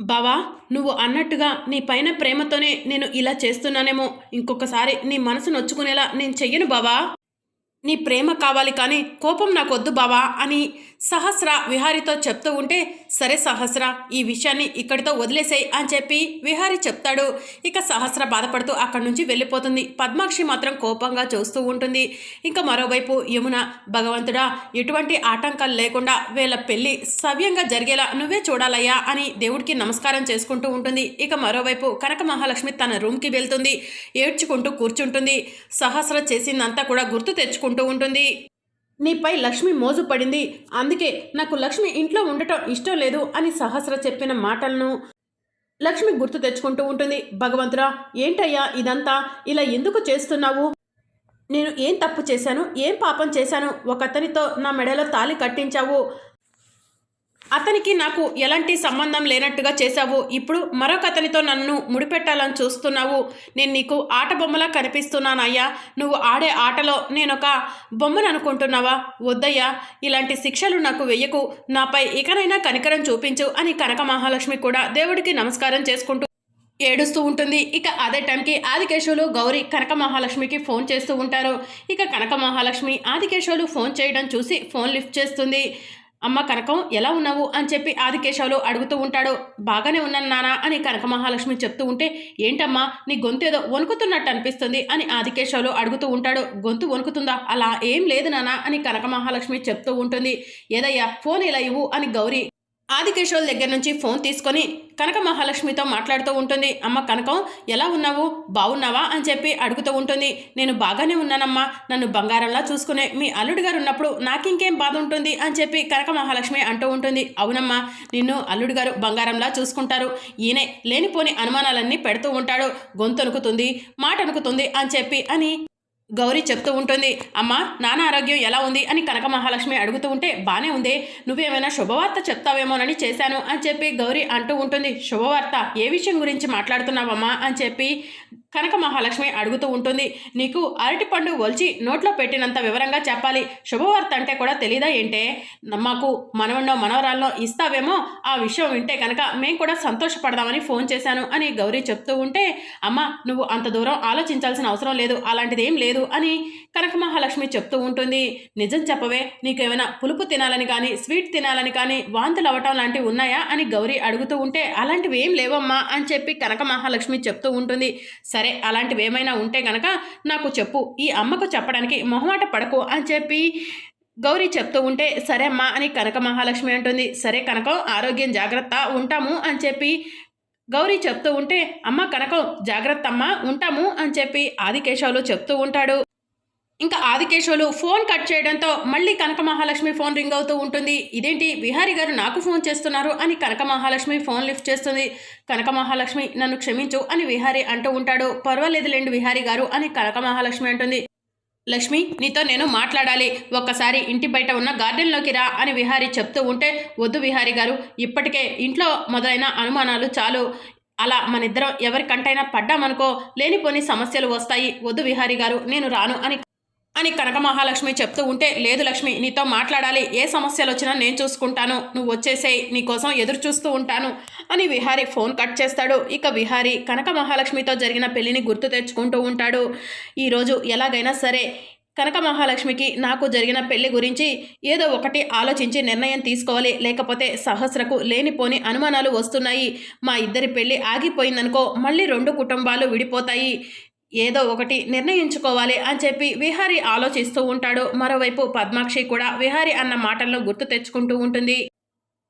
బావా నువ్వు అన్నట్టుగా నీ పైన ప్రేమతోనే నేను ఇలా చేస్తున్నానేమో. ఇంకొకసారి నీ మనసు నొచ్చుకునేలా నేను చెయ్యను బావా. నీ ప్రేమ కావాలి కానీ కోపం నాకొద్దు బావా అని సహస్ర విహారితో చెప్తూ ఉంటే సరే సహస్ర ఈ విషయాన్ని ఇక్కడితో వదిలేసేయి అని చెప్పి విహారి చెప్తాడు. ఇక సహస్ర బాధపడుతూ అక్కడి నుంచి వెళ్ళిపోతుంది. పద్మాక్షి మాత్రం కోపంగా చూస్తూ ఉంటుంది. ఇంకా మరోవైపు యమున భగవంతుడా ఎటువంటి ఆటంకాలు లేకుండా వీళ్ళ పెళ్ళి సవ్యంగా జరిగేలా నువ్వే చూడాలయ్యా అని దేవుడికి నమస్కారం చేసుకుంటూ ఉంటుంది. ఇక మరోవైపు కనక మహాలక్ష్మి తన రూమ్కి వెళ్తుంది. ఏడ్చుకుంటూ కూర్చుంటుంది. సహస్ర చేసిందంతా కూడా గుర్తు తెచ్చుకుంటూ ఉంటుంది. నీపై లక్ష్మి మోజు పడింది. అందుకే నాకు లక్ష్మి ఇంట్లో ఉండటం ఇష్టం లేదు అని సహస్ర చెప్పిన మాటలను లక్ష్మి గుర్తు తెచ్చుకుంటూ ఉంటుంది. భగవంతురా ఏంటయ్యా ఇదంతా? ఇలా ఎందుకు చేస్తున్నావు? నేను ఏం తప్పు చేశాను? ఏం పాపం చేశాను? ఒకతనితో నా మెడలో తాళి కట్టించావు. అతనికి నాకు ఎలాంటి సంబంధం లేనట్టుగా చేశావు. ఇప్పుడు మరొక అతనితో నన్ను ముడిపెట్టాలని చూస్తున్నావు. నేను నీకు ఆట బొమ్మలా కనిపిస్తున్నానయ్యా. నువ్వు ఆడే ఆటలో నేను ఒక బొమ్మను అనుకుంటున్నావా? వద్దయ్యా. ఇలాంటి శిక్షలు నాకు వెయ్యకు. నాపై ఇకనైనా కనికరం చూపించు అని కనక మహాలక్ష్మి కూడా దేవుడికి నమస్కారం చేసుకుంటూ ఏడుస్తూ ఉంటుంది. ఇక అదే టైంకి ఆదికేశవులు గౌరీ కనక మహాలక్ష్మికి ఫోన్ చేస్తూ ఉంటారు. ఇక కనక మహాలక్ష్మి ఆదికేశవులు ఫోన్ చేయడం చూసి ఫోన్ లిఫ్ట్ చేస్తుంది. అమ్మ కనకం ఎలా ఉన్నావు? అని చెప్పి ఆదికేశవులు అడుగుతూ ఉంటాడు. బాగానే ఉన్నాను నానా అని కనక మహాలక్ష్మి చెప్తూ ఉంటే ఏంటమ్మా నీ గొంతు ఏదో వణుకుతున్నట్టు అనిపిస్తుంది అని ఆదికేశవులు అడుగుతూ ఉంటాడు. గొంతు వణుకుతుందా? అలా ఏం లేదు నానా అని కనక మహాలక్ష్మి చెప్తూ ఉంటుంది. ఏదయ్యా ఫోన్ ఇలా ఇవ్వు? అని గౌరీ ఆదికేశవుల దగ్గర నుంచి ఫోన్ తీసుకొని కనక మహాలక్ష్మితో మాట్లాడుతూ ఉంటుంది. అమ్మ కనకం ఎలా ఉన్నావు? బాగున్నావా? అని చెప్పి అడుగుతూ ఉంటుంది. నేను బాగానే ఉన్నానమ్మా. నన్ను బంగారంలా చూసుకునే మీ అల్లుడు గారు ఉన్నప్పుడు నాకింకేం బాధ ఉంటుంది? అని చెప్పి కనక మహాలక్ష్మి అంటూ ఉంటుంది. అవునమ్మా నిన్ను అల్లుడు గారు బంగారంలా చూసుకుంటారు. ఈయనే లేనిపోని అనుమానాలన్నీ పెడుతూ ఉంటాడు. గొంతు అనుకుతుంది మాట అనుకుతుంది అని చెప్పి అని గౌరీ చెప్తూ ఉంటుంది అమ్మా నాన్న ఆరోగ్యం ఎలా ఉంది? అని కనక మహాలక్ష్మి అడుగుతూ ఉంటే బాగానే ఉంది. నువ్వేమైనా శుభవార్త చెప్తావేమోనని చేశాను అని చెప్పి గౌరీ అంటూ ఉంటుంది శుభవార్త? ఏ విషయం గురించి మాట్లాడుతున్నావమ్మా? అని చెప్పి కనక మహాలక్ష్మి అడుగుతూ ఉంటుంది. నీకు అరటిపండు ఒలిచి నోట్లో పెట్టినంత వివరంగా చెప్పాలి. శుభవార్త అంటే కూడా తెలీదా ఏంటే? మాకు మనవన్నో మనవరాల్లో ఇస్తావేమో? ఆ విషయం వింటే కనుక మేము కూడా సంతోషపడదామని ఫోన్ చేశాను అని గౌరీ చెప్తూ ఉంటే అమ్మ నువ్వు అంత దూరం ఆలోచించాల్సిన అవసరం లేదు అలాంటిది ఏం లేదు అని కనక మహాలక్ష్మి చెప్తూ ఉంటుంది. నిజం చెప్పవే నీకేమైనా పులుపు తినాలని కానీ స్వీట్ తినాలని కానీ వాంతులు అవ్వటం లాంటివి ఉన్నాయా అని గౌరీ అడుగుతూ ఉంటే అలాంటివి ఏం లేవమ్మా అని చెప్పి కనక మహాలక్ష్మి చెప్తూ ఉంటుంది. సరే సరే అలాంటివి ఏమైనా ఉంటే గనక నాకు చెప్పు. ఈ అమ్మకు చెప్పడానికి మొహమాట పడకు అని చెప్పి గౌరీ చెప్తూ ఉంటే సరే అమ్మా అని కనక మహాలక్ష్మి అంటుంది. సరే కనకం ఆరోగ్యం జాగ్రత్త ఉంటాము అని చెప్పి గౌరీ చెప్తూ ఉంటే అమ్మ కనకం జాగ్రత్త అమ్మా ఉంటాము అని చెప్పి ఆదికేశవులు చెప్తూ ఉంటాడు. ఇంకా ఆదికేశవులు ఫోన్ కట్ చేయడంతో మళ్ళీ కనక మహాలక్ష్మి ఫోన్ రింగ్ అవుతూ ఉంటుంది. ఇదేంటి? విహారి గారు నాకు ఫోన్ చేస్తున్నారు అని కనక మహాలక్ష్మి ఫోన్ లిఫ్ట్ చేస్తుంది. కనక మహాలక్ష్మి నన్ను క్షమించు అని విహారి అంటూ ఉంటాడు. పర్వాలేదులేండి విహారి గారు అని కనక మహాలక్ష్మి అంటుంది. లక్ష్మి నీతో నేను మాట్లాడాలి. ఒక్కసారి ఇంటి బయట ఉన్న గార్డెన్లోకి రా అని విహారి చెప్తూ ఉంటే వద్దు విహారి గారు ఇప్పటికే ఇంట్లో మొదలైన అనుమానాలు చాలు. అలా మనిద్దరం ఎవరికంటైనా పడ్డామనుకో లేనిపోని సమస్యలు వస్తాయి. వద్దు విహారి గారు నేను రాను అని అని కనక మహాలక్ష్మి చెప్తూ ఉంటే లేదు లక్ష్మి నీతో మాట్లాడాలి. ఏ సమస్యలు వచ్చినా నేను చూసుకుంటాను. నువ్వు వచ్చేసేయి నీకోసం ఎదురు చూస్తూ ఉంటాను అని విహారీ ఫోన్ కట్ చేస్తాడు. ఇక విహారీ కనక మహాలక్ష్మితో జరిగిన పెళ్ళిని గుర్తు తెచ్చుకుంటూ ఉంటాడు. ఈరోజు ఎలాగైనా సరే కనక మహాలక్ష్మికి నాకు జరిగిన పెళ్ళి గురించి ఏదో ఒకటి ఆలోచించి నిర్ణయం తీసుకోవాలి. లేకపోతే సహస్రకు లేనిపోని అనుమానాలు వస్తున్నాయి. మా ఇద్దరి పెళ్ళి ఆగిపోయిందనుకో మళ్ళీ రెండు కుటుంబాలు విడిపోతాయి. ఏదో ఒకటి నిర్ణయించుకోవాలి అని చెప్పి విహారి ఆలోచిస్తూ ఉంటాడు. మరోవైపు పద్మాక్షి కూడా విహారి అన్న మాటలను గుర్తు తెచ్చుకుంటూ ఉంటుంది.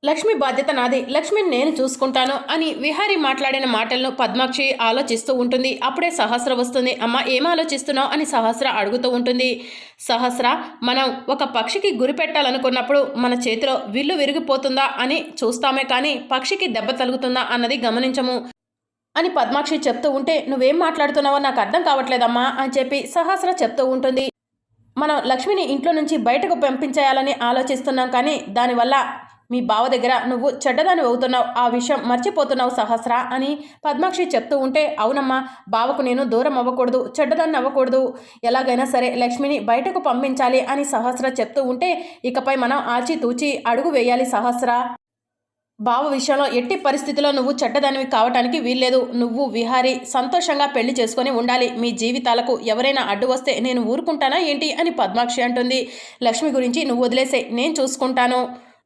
లక్ష్మి బాధ్యత నాది లక్ష్మిని నేను చూసుకుంటాను అని విహారి మాట్లాడిన మాటలను పద్మాక్షి ఆలోచిస్తూ ఉంటుంది. అప్పుడే సహస్ర వస్తుంది. అమ్మ ఏం ఆలోచిస్తున్నావు అని సహస్ర అడుగుతూ ఉంటుంది. సహస్ర మనం ఒక పక్షికి గురి పెట్టాలనుకున్నప్పుడు మన చేతిలో విల్లు విరిగిపోతుందా అని చూస్తామే కానీ పక్షికి దెబ్బ తలుగుతుందా అన్నది గమనించము. అని పద్మాక్షి చెప్తూ ఉంటే నువ్వేం మాట్లాడుతున్నావో నాకు అర్థం కావట్లేదమ్మా అని చెప్పి సహస్ర చెప్తూ ఉంటుంది. మనం లక్ష్మిని ఇంట్లో నుంచి బయటకు పంపించేయాలని ఆలోచిస్తున్నాం కానీ దానివల్ల మీ బావ దగ్గర నువ్వు చెడ్డదాని అవుతున్నావు ఆ విషయం మర్చిపోతున్నావు సహస్ర అని పద్మాక్షి చెప్తూ ఉంటే అవునమ్మా బావకు నేను దూరం అవ్వకూడదు చెడ్డదాన్ని అవ్వకూడదు ఎలాగైనా సరే లక్ష్మిని బయటకు పంపించాలి అని సహస్ర చెప్తూ ఉంటే ఇకపై మనం ఆచితూచి అడుగు వేయాలి సహస్ర. బావ విషయంలో ఎట్టి పరిస్థితిలో నువ్వు చెడ్డదానివి కావటానికి వీల్లేదు. నువ్వు విహారి సంతోషంగా పెళ్ళి చేసుకొని ఉండాలి. మీ జీవితాలకు ఎవరైనా అడ్డు వస్తే నేను ఊరుకుంటానా ఏంటి అని పద్మాక్షి అంటుంది. లక్ష్మి గురించి నువ్వు వదిలేసే నేను చూసుకుంటాను.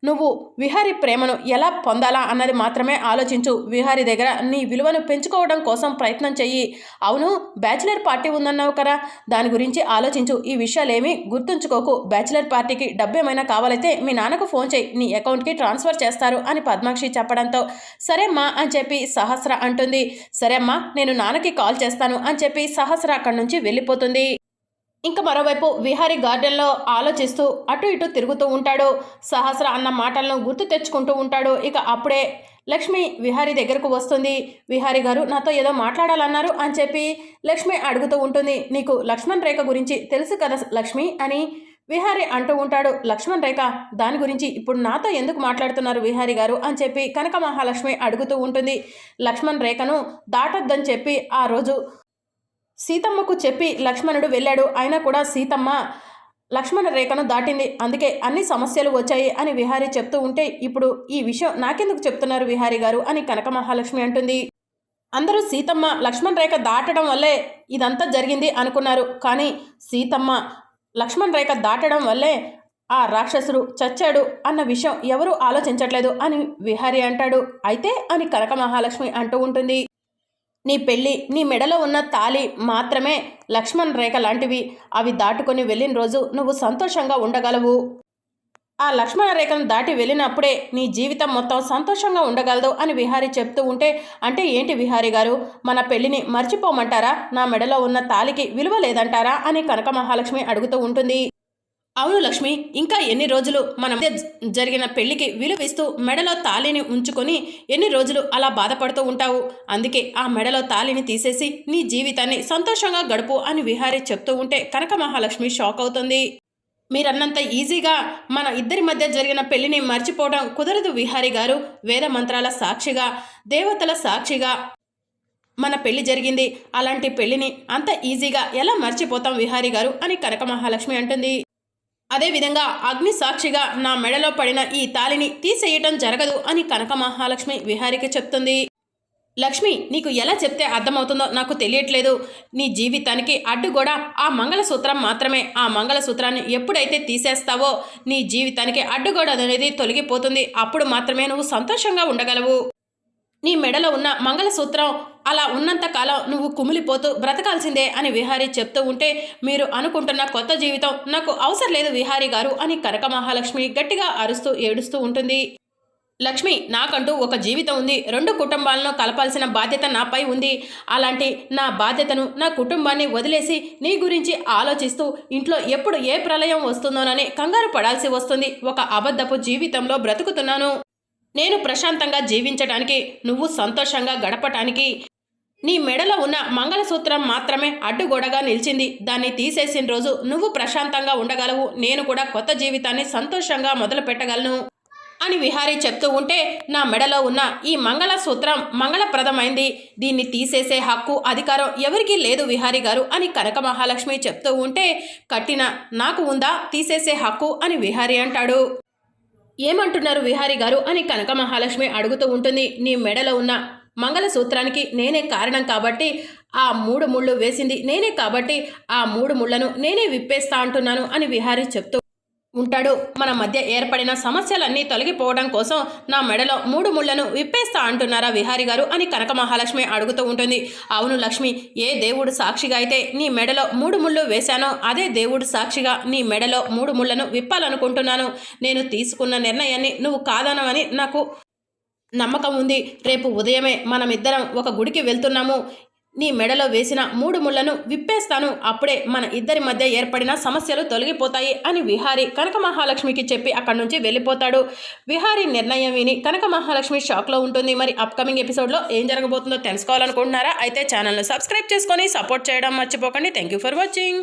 నువ్వు విహారి ప్రేమను ఎలా పొందాలా అన్నది మాత్రమే ఆలోచించు. విహారి దగ్గర నీ విలువను పెంచుకోవడం కోసం ప్రయత్నం చెయ్యి. అవును బ్యాచిలర్ పార్టీ ఉందన్నావు కదా. దాని గురించి ఆలోచించు. ఈ విషయాలేమీ గుర్తుంచుకోకు. బ్యాచిలర్ పార్టీకి డబ్బు ఏమైనా కావాలైతే మీ నాన్నకు ఫోన్ చేయి నీ అకౌంట్కి ట్రాన్స్ఫర్ చేస్తారు అని పద్మాక్షి చెప్పడంతో. సరేమ్మా అని చెప్పి సహస్ర అంటుంది. సరేమ్మా నేను నాన్నకి కాల్ చేస్తాను అని చెప్పి సహస్ర అక్కడి నుంచి వెళ్ళిపోతుంది. ఇంకా మరోవైపు విహారీ గార్డెన్లో ఆలోచిస్తూ అటు ఇటు తిరుగుతూ ఉంటాడు. సహస్ర అన్న మాటలను గుర్తు తెచ్చుకుంటూ ఉంటాడు. ఇక అప్పుడే లక్ష్మి విహారీ దగ్గరకు వస్తుంది. విహారీ గారు నాతో ఏదో మాట్లాడాలన్నారు అని చెప్పి లక్ష్మి అడుగుతూ ఉంటుంది. నీకు లక్ష్మణ్ రేఖ గురించి తెలుసు కదా లక్ష్మి అని విహారీ అంటూ ఉంటాడు. లక్ష్మణ్ రేఖ దాని గురించి ఇప్పుడు నాతో ఎందుకు మాట్లాడుతున్నారు విహారీ గారు అని చెప్పి కనక మహాలక్ష్మి అడుగుతూ ఉంటుంది. లక్ష్మణ్ రేఖను దాటొద్దని చెప్పి ఆ రోజు సీతమ్మకు చెప్పి లక్ష్మణుడు వెళ్ళాడు. అయినా కూడా సీతమ్మ లక్ష్మణ రేఖను దాటింది. అందుకే అన్ని సమస్యలు వచ్చాయి అని విహారీ చెప్తూ ఉంటే ఇప్పుడు ఈ విషయం నాకెందుకు చెప్తున్నారు విహారీ గారు? అని కనక మహాలక్ష్మి అంటుంది. అందరూ సీతమ్మ లక్ష్మణ్ రేఖ దాటడం వల్లే ఇదంతా జరిగింది అనుకున్నారు. కానీ సీతమ్మ లక్ష్మణ్ రేఖ దాటడం వల్లే ఆ రాక్షసుడు చచ్చాడు అన్న విషయం ఎవరూ ఆలోచించట్లేదు అని విహారీ అంటాడు. అయితే అని కనక మహాలక్ష్మి అంటూ ఉంటుంది. నీ పెళ్ళి నీ మెడలో ఉన్న తాలి మాత్రమే లక్ష్మణ్ రేఖ లాంటివి. అవి దాటుకొని వెళ్ళిన రోజు నువ్వు సంతోషంగా ఉండగలవు. ఆ లక్ష్మణ రేఖను దాటి వెళ్ళినప్పుడే నీ జీవితం మొత్తం సంతోషంగా ఉండగలదు అని విహారీ చెప్తూ ఉంటే అంటే ఏంటి విహారీ గారు? మన పెళ్ళిని మర్చిపోమంటారా? నా మెడలో ఉన్న తాలికి విలువ లేదంటారా? అని కనక మహాలక్ష్మి అడుగుతూ ఉంటుంది. అవును లక్ష్మి ఇంకా ఎన్ని రోజులు మన మధ్య జరిగిన పెళ్ళికి విలువిస్తూ మెడలో తాళిని ఉంచుకొని ఎన్ని రోజులు అలా బాధపడుతూ ఉంటావు? అందుకే ఆ మెడలో తాళిని తీసేసి నీ జీవితాన్ని సంతోషంగా గడుపు అని విహారీ చెప్తూ ఉంటే కనక మహాలక్ష్మి షాక్ అవుతుంది. మీరన్నంత ఈజీగా మన ఇద్దరి మధ్య జరిగిన పెళ్ళిని మర్చిపోవడం కుదరదు విహారీ గారు. వేద మంత్రాల సాక్షిగా దేవతల సాక్షిగా మన పెళ్ళి జరిగింది. అలాంటి పెళ్ళిని అంత ఈజీగా ఎలా మర్చిపోతాం విహారీ గారు అని కనక మహాలక్ష్మి అంటుంది. అదేవిధంగా అగ్ని సాక్షిగా నా మెడలో పడిన ఈ తాలిని తీసేయటం జరగదు అని కనక మహాలక్ష్మి విహారికి చెప్తుంది. లక్ష్మి నీకు ఎలా చెప్తే అర్థమవుతుందో నాకు తెలియట్లేదు. నీ జీవితానికి అడ్డు కూడా ఆ మంగళసూత్రం మాత్రమే. ఆ మంగళసూత్రాన్ని ఎప్పుడైతే తీసేస్తావో నీ జీవితానికి అడ్డుగోడ అనేది తొలగిపోతుంది. అప్పుడు మాత్రమే నువ్వు సంతోషంగా ఉండగలవు. నీ మెడలో ఉన్న మంగళసూత్రం అలా ఉన్నంత కాలం నువ్వు కుమిలిపోతూ బ్రతకాల్సిందే అని విహారీ చెప్తూ ఉంటే మీరు అనుకుంటున్న కొత్త జీవితం నాకు అవసరం లేదు విహారీ గారు అని కనక మహాలక్ష్మి గట్టిగా అరుస్తూ ఏడుస్తూ ఉంటుంది. లక్ష్మి నాకంటూ ఒక జీవితం ఉంది. రెండు కుటుంబాలను కలపాల్సిన బాధ్యత నాపై ఉంది. అలాంటి నా బాధ్యతను నా కుటుంబాన్ని వదిలేసి నీ గురించి ఆలోచిస్తూ ఇంట్లో ఎప్పుడు ఏ ప్రళయం వస్తుందోనని కంగారు పడాల్సి వస్తుంది. ఒక అబద్ధపు జీవితంలో బ్రతుకుతున్నాను. నేను ప్రశాంతంగా జీవించడానికి నువ్వు సంతోషంగా గడపటానికి నీ మెడలో ఉన్న మంగళసూత్రం మాత్రమే అడ్డుగోడగా నిలిచింది. దాన్ని తీసేసిన రోజు నువ్వు ప్రశాంతంగా ఉండగలవు. నేను కూడా కొత్త జీవితాన్ని సంతోషంగా మొదలు పెట్టగలను అని విహారీ చెప్తూ ఉంటే నా మెడలో ఉన్న ఈ మంగళసూత్రం మంగళప్రదమైంది. దీన్ని తీసేసే హక్కు అధికారం ఎవరికీ లేదు విహారీ గారు అని కనక మహాలక్ష్మి చెప్తూ ఉంటే కట్టిన నాకు ఉందా తీసేసే హక్కు అని విహారీ అంటాడు. ఏమంటున్నారు విహారీ గారు అని కనక మహాలక్ష్మి అడుగుతూ ఉంటుంది. నీ మెడలో ఉన్న మంగళసూత్రానికి నేనే కారణం కాబట్టి ఆ మూడు ముళ్ళు వేసింది. నేనే కాబట్టి ఆ మూడు ముళ్ళను నేనే విప్పేస్తా అంటున్నాను అని విహారీ చెప్తూ ఉంటాడు. మన మధ్య ఏర్పడిన సమస్యలన్నీ తొలగిపోవడం కోసం నా మెడలో మూడు ముళ్ళను విప్పేస్తా అంటున్నారా విహారి గారు అని కనక మహాలక్ష్మి అడుగుతూ ఉంటుంది. అవును లక్ష్మి ఏ దేవుడు సాక్షిగా అయితే నీ మెడలో మూడు ముళ్ళు వేశానో అదే దేవుడు సాక్షిగా నీ మెడలో మూడు ముళ్ళను విప్పాలనుకుంటున్నాను. నేను తీసుకున్న నిర్ణయాన్ని నువ్వు కాదనవని నాకు నమ్మకం ఉంది. రేపు ఉదయమే మనమిద్దరం ఒక గుడికి వెళ్తున్నాము. నీ మెడలో వేసిన మూడు ముళ్ళను విప్పేస్తాను. అప్పుడే మన ఇద్దరి మధ్య ఏర్పడిన సమస్యలు తొలగిపోతాయి అని విహారి కనక మహాలక్ష్మికి చెప్పి అక్కడి నుంచి వెళ్ళిపోతాడు. విహారి నిర్ణయం విని కనక మహాలక్ష్మి షాక్లో ఉంటుంది. మరి అప్కమింగ్ ఎపిసోడ్లో ఏం జరగబోతుందో తెలుసుకోవాలనుకుంటున్నారా? అయితే ఛానల్ను సబ్స్క్రైబ్ చేసుకొని సపోర్ట్ చేయడం మర్చిపోకండి. Thank you for watching